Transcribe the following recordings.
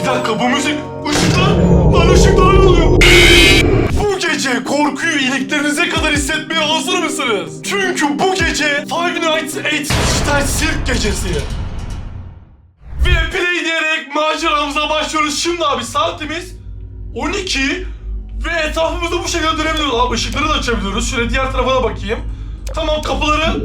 Bir dakika bu müzik ışıklar lan ışıklar ne oluyor? Bu gece korkuyu iliklerinize kadar hissetmeye hazır mısınız? Çünkü bu gece Five Nights at Dijital Sirk gecesi. Ve play diyerek maceramıza başlıyoruz. Şimdi abi saatimiz 12 ve etrafımızda bu şekilde dönebiliyoruz. Abi ışıkları da açabiliyoruz. Şöyle diğer tarafa da bakayım. Tamam kapıları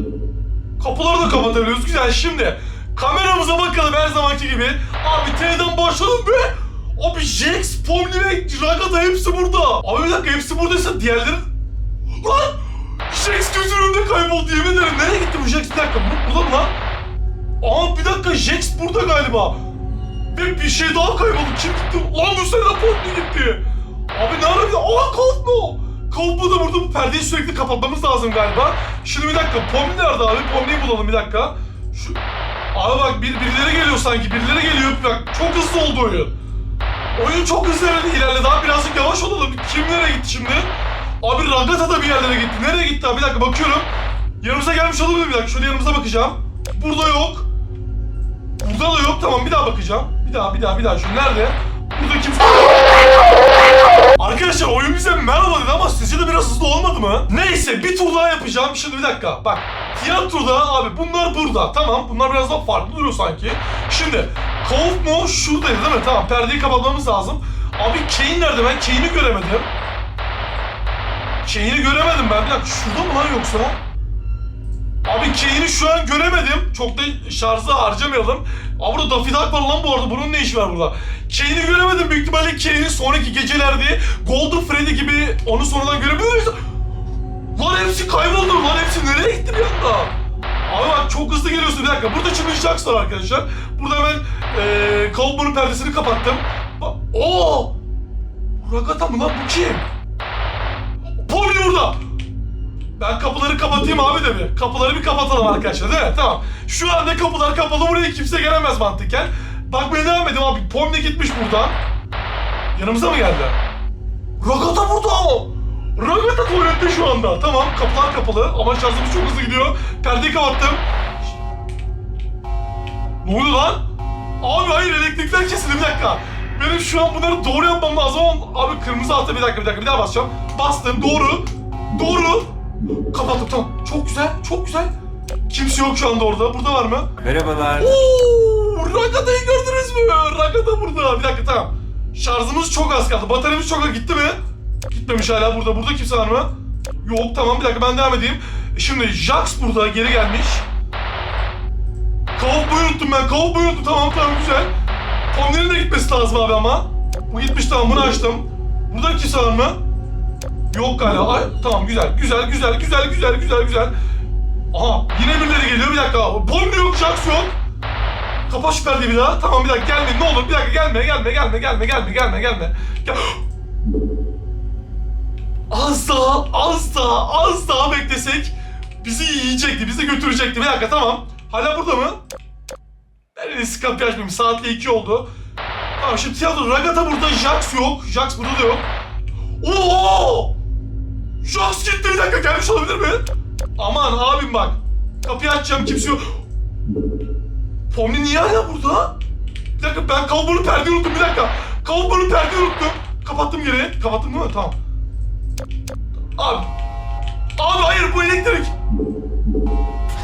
kapıları da kapatabiliyoruz. Güzel şimdi kameramıza bakalım her zamanki gibi. Abi T'den başladım ve Abi Jax, Pomni ve Ragata hepsi burada. Abi bir dakika hepsi buradaysa diğerleri... Lan! Jax gözümün önünde kayboldu yemin ederim. Nereye gitti bu Jax? Bir dakika bu, mı lan? Aa bir dakika Jax burada galiba. Ve bir şey daha kayboldu. Kim gitti? Lan bu sene Pomni gitti. Abi ne ara bir... Aa Kovmo! Kovmo da burada bu perdeyi sürekli kapatmamız lazım galiba. Şimdi bir dakika Pomni nerede abi? Pomni'yi bulalım bir dakika. Şu... Abi bak bir, birileri geliyor sanki. Birileri geliyor. Bak çok hızlı oldu oyun. Oyun çok hızlı ilerledi. Daha birazcık yavaş olalım. Kim nereye gitti şimdi? Abi Ragata da bir yerlere gitti. Nereye gitti abi? Bir dakika bakıyorum. Yanımıza gelmiş olabilir bir dakika. Şöyle yanımıza bakacağım. Burada yok. Burada da yok. Tamam bir daha bakacağım. Bir daha bir daha bir daha. Şu nerede? Burada kimse... Arkadaşlar oyun bize merhaba dedi ama sizce de biraz hızlı olmadı mı? Neyse bir tur daha yapacağım. Şimdi bir dakika. Bak tiyatroda abi bunlar burada. Tamam bunlar biraz daha farklı duruyor sanki. Şimdi Kauf mu şuradaydı değil mi? Tamam perdeyi kapatmamız lazım. Abi Kane nerede? Ben Kane'i göremedim. Kane'i göremedim ben. Bir dakika şurada mı lan yoksa? Abi Kane'i şu an göremedim. Çok da şarjı harcamayalım. Abi burada Daffy Duck var lan bu arada. Bunun ne işi var burada? Kane'i göremedim. Büyük ihtimalle Kane'in sonraki gecelerde Golden Freddy gibi onu sonradan görebiliriz. Lan hepsi kayboldu. Lan hepsi nereye gitti bir anda? Abi bak çok hızlı geliyorsun. Bir dakika. Burada var arkadaşlar. Burada hemen ee, Cowboy'un perdesini kapattım. Bak. Oo! Ragata mı lan bu kim? Ben kapıları kapatayım abi de bir. Kapıları bir kapatalım arkadaşlar değil mi? Tamam. Şu anda kapılar kapalı buraya kimse gelemez mantıken. Bakmaya devam edin abi. Pomni gitmiş buradan. Yanımıza mı geldi? Ragata burada o. Ragata tuvalette şu anda. Tamam kapılar kapalı ama şarjımız çok hızlı gidiyor. Perdeyi kapattım. Ne oluyor lan? Abi hayır elektrikler kesildi bir dakika. Benim şu an bunları doğru yapmam lazım ama abi kırmızı altta bir dakika bir dakika bir daha basacağım. Bastım doğru. Doğru. Kapattım tamam. Çok güzel çok güzel. Kimse yok şu anda orada. Burada var mı? Merhabalar. Oo, Ragata'yı gördünüz mü? Ragata burada. Bir dakika tamam. Şarjımız çok az kaldı. Bataryamız çok az gitti mi? Gitmemiş hala burada. Burada kimse var mı? Yok tamam bir dakika ben devam edeyim. Şimdi Jax burada geri gelmiş. Kovboy unuttum ben. Kovboy unuttum. Tamam tamam güzel. Pomni'nin de gitmesi lazım abi ama. Bu gitmiş tamam bunu açtım. Burada kimse var mı? Yok galiba. Ay, tamam güzel güzel güzel güzel güzel güzel güzel. Aha yine birileri geliyor bir dakika. Pomni yok Jax yok. Kapa şu perdeyi bir daha. Tamam bir dakika gelme ne olur bir dakika gelme gelme gelme gelme gelme gelme gelme. Gel. Az daha az daha az daha beklesek bizi yiyecekti bizi götürecekti. Bir dakika tamam. Hala burada mı? İyisi kapıyı açmayayım. Saatle iki oldu. Tamam şimdi tiyatro Ragata burada Jax yok. Jax burada da yok. Oo! Jax gitti bir dakika gelmiş olabilir mi? Aman abim bak. Kapıyı açacağım kimse yok. Pomni niye hala burada? Bir dakika ben kavbonu perdeyi unuttum bir dakika. Kavbonu perdeyi unuttum. Kapattım geri. Kapattım değil mi? Tamam. Abi. Abi hayır bu elektrik.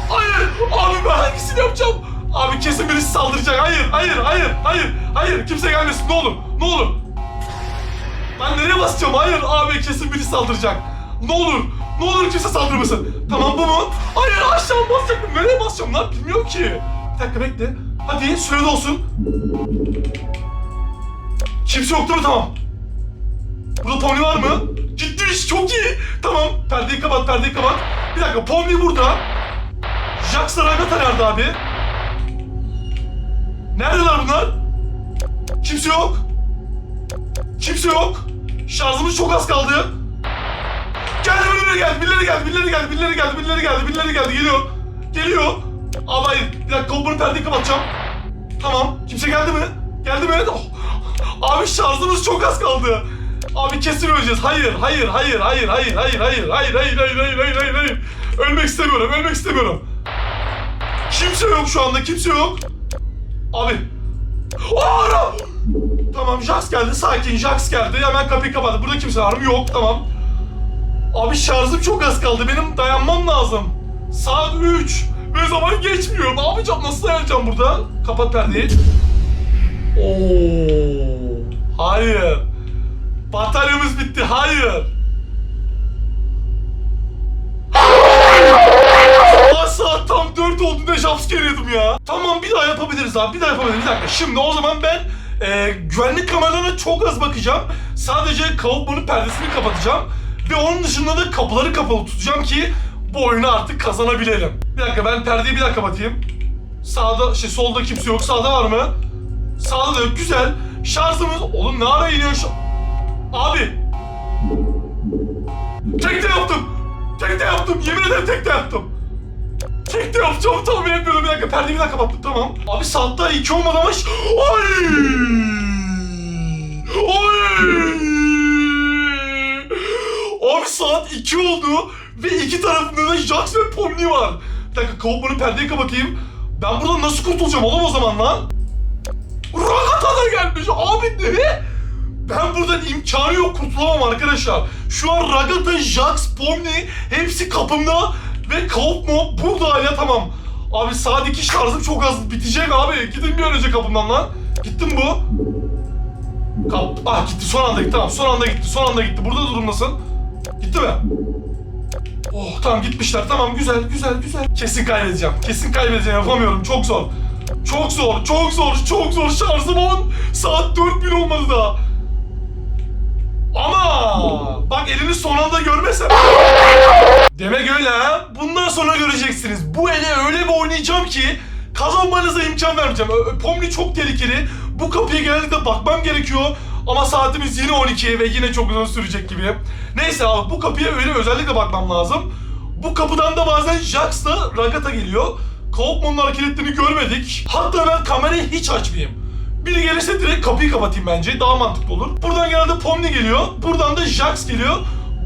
Hayır. Abi ben hangisini yapacağım? Abi kesin birisi saldıracak. Hayır, hayır, hayır, hayır, hayır. Kimse gelmesin. Ne olur, ne olur. Ben nereye basacağım? Hayır abi kesin birisi saldıracak. Ne olur, ne olur kimse saldırmasın. Tamam bu mu? Hayır aşağı basacaktım. Nereye basacağım lan? Bilmiyorum ki. Bir dakika bekle. Hadi sürede olsun. Kimse yok değil mi? Tamam. Burada Pomni var mı? Gitmiş çok iyi. Tamam perdeyi kapat perdeyi kapat. Bir dakika Pomni burada. Jax'la Ragata nerede abi? Neredeler bunlar? Kimse yok. Kimse yok. Şarjımız çok az kaldı. Geldi birileri geldi, birileri geldi, birileri geldi, birileri geldi, birileri geldi, birileri geldi, geliyor. Geliyor. Abi hayır, bir dakika kolunu perdeyi kapatacağım. Tamam, kimse geldi mi? Geldi mi? Oh. Abi şarjımız çok az kaldı. Abi kesin öleceğiz. Hayır, hayır, hayır, hayır, hayır, hayır, hayır, hayır, hayır, hayır, hayır, hayır, hayır, hayır. Ölmek istemiyorum, ölmek istemiyorum. Kimse yok şu anda, kimse yok. Abi. Ara! Tamam Jax geldi sakin Jax geldi hemen kapıyı kapattı. Burada kimse var mı? Yok tamam. Abi şarjım çok az kaldı benim dayanmam lazım. Saat 3 ve zaman geçmiyor. Ne yapacağım nasıl dayanacağım burada? Kapat perdeyi. Oo, hayır. Bataryamız bitti hayır. Aa, saat tam 4 oldu ne jumpscare yedim ya. Tamam bir daha yapabiliriz abi bir daha yapabiliriz. Bir dakika şimdi o zaman ben e, güvenlik kameralarına çok az bakacağım. Sadece kavukmanın perdesini kapatacağım. Ve onun dışında da kapıları kapalı tutacağım ki bu oyunu artık kazanabilelim. Bir dakika ben perdeyi bir daha kapatayım. Sağda şey solda kimse yok. Sağda var mı? Sağda da yok. Güzel. Şarjımız... Oğlum ne ara iniyor şu... Abi. Tekte yaptım. Tekte yaptım. Yemin ederim tekte yaptım. Tekte yapacağım tahmin etmiyordum. Bir dakika perdeyi bir daha kapattım tamam. Abi saatte iki ş- Ay! Ay! Abi saat 2 oldu ve iki tarafında da Jax ve Pomni var. Bir dakika kavukmanın perdeyi kapatayım. Ben buradan nasıl kurtulacağım oğlum o zaman lan? Ragata da gelmiş abi ne? Ben buradan imkanı yok kurtulamam arkadaşlar. Şu an Ragata, Jax, Pomni hepsi kapımda ve Kaupmo burada hala tamam. Abi saat 2 şarjım çok az bitecek abi. Gidin bir önce kapımdan lan. Gittim bu. Kap ah gitti son anda gitti tamam son anda gitti son anda gitti. Burada durum nasıl? Gitti mi? Oh tamam gitmişler tamam güzel güzel güzel. Kesin kaybedeceğim. Kesin kaybedeceğim yapamıyorum çok zor. Çok zor çok zor çok zor şarjım 10. Saat 4000 olmadı daha. Ama bak elini son anda görmesem. Demek öyle ha. Bundan sonra göreceksiniz. Bu ele öyle bir oynayacağım ki kazanmanıza imkan vermeyeceğim. Pomni çok tehlikeli. Bu kapıya genellikle bakmam gerekiyor. Ama saatimiz yine 12 ve yine çok uzun sürecek gibi. Neyse abi bu kapıya öyle özellikle bakmam lazım. Bu kapıdan da bazen Jax'la Ragata geliyor. Kaupman'ın hareket ettiğini görmedik. Hatta ben kamerayı hiç açmayayım. Biri gelirse direkt kapıyı kapatayım bence. Daha mantıklı olur. Buradan genelde Pomni geliyor. Buradan da Jax geliyor.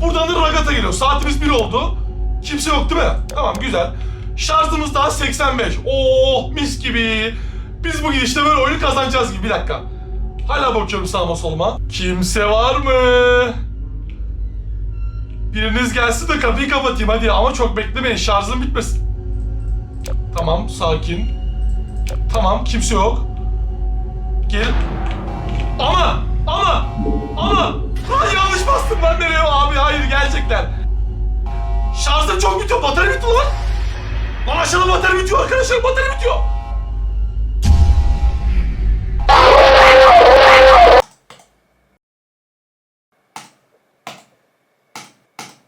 Buradan da Ragata geliyor. Saatimiz 1 oldu. Kimse yok değil mi? Tamam güzel. Şarjımız daha 85. Oo mis gibi. Biz bu gidişte böyle oyunu kazanacağız gibi. Bir dakika. Hala bakıyorum sağıma soluma. Kimse var mı? Biriniz gelsin de kapıyı kapatayım hadi ama çok beklemeyin şarjım bitmesin. Tamam sakin. Tamam kimse yok. Gel. Ama! Ama! Ama! Lan yanlış bastım ben nereye abi hayır gerçekten. Şarjım çok bitiyor batarya bitti lan. Lan aşağıda batarya bitiyor arkadaşlar batarya bitiyor.